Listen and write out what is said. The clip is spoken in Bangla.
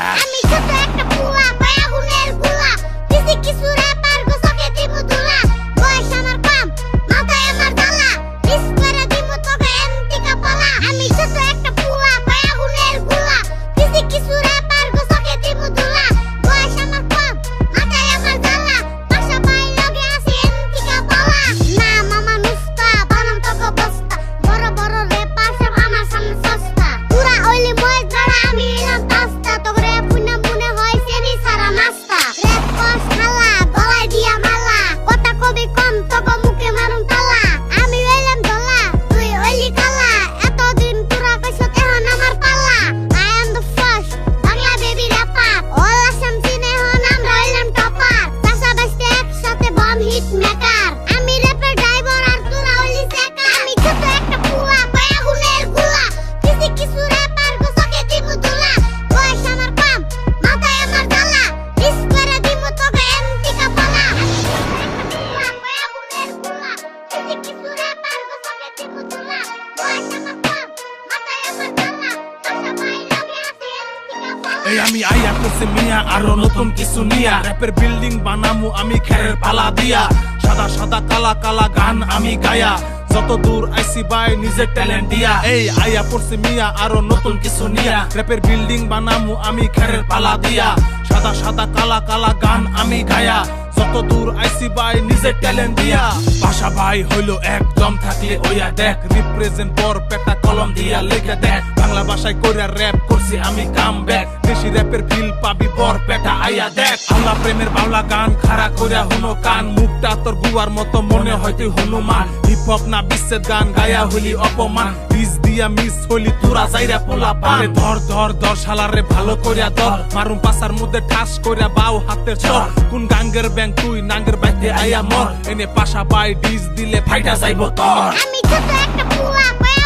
আমি ছোট একটা পুয়া পায়া গুনেরগুলা কিছু কিছু কবি কম এই আমি আইয়া করছি মিয়া, আরও নতুন কিছু নিয়া। র্যাপের বিল্ডিং বানামু, আমি খেরের পালা দিয়া। সাদা সাদা, কালা কালা গান আমি গায়া। যত দূর আইসি বাই নিজের ট্যালেন্ট দিয়া। এই আইয়া পড়ছি মিয়া, আরও নতুন কিছু নিয়া। র্যাপের বিল্ডিং বানামু, আমি খেরের পালা দিয়া। সাদা সাদা, কালা কালা গান আমি গায়া। যত দূর আইসি ভাই, নিজের ট্যালেন্ট দিয়া। ভাষা ভাই হইল একদম থাকলে ওইয়া দেখ রিপ্রেজেন্ট পর পেটা কলম দিয়া লেখা দেখ। বাংলা ভাষায় কইরা র্যাপ করছি আমি কাম ব্যাক দেশি র্যাপের ফিল পাবি বর পেটা আইয়া দেখ। আল্লাহ প্রেমের বাংলা গান খাড়া কইরা হুনো কান। মুখটা তোর গুয়ার মতো, মনে হয় তুই হনুমান। হিপ হপ না বিশ্বের গান, গায়া হলি অপমান। বিষ দিয়া মিস হলি তোরা যাইরা পোলা পারে ধর ধর ধর, শালারে ভালো কইরা ধর। মারুম পাসার মধ্যে ঠাস কইরা বাউ হাতের চর। কোন গাঙ্গের ব্যাং তুই, নাঙ্গের বাইতে আইয়া মর। এনে পাশা পাই ডিস দিলে ফাইটা যাইব তোর। আমি ছোট একটা পায়া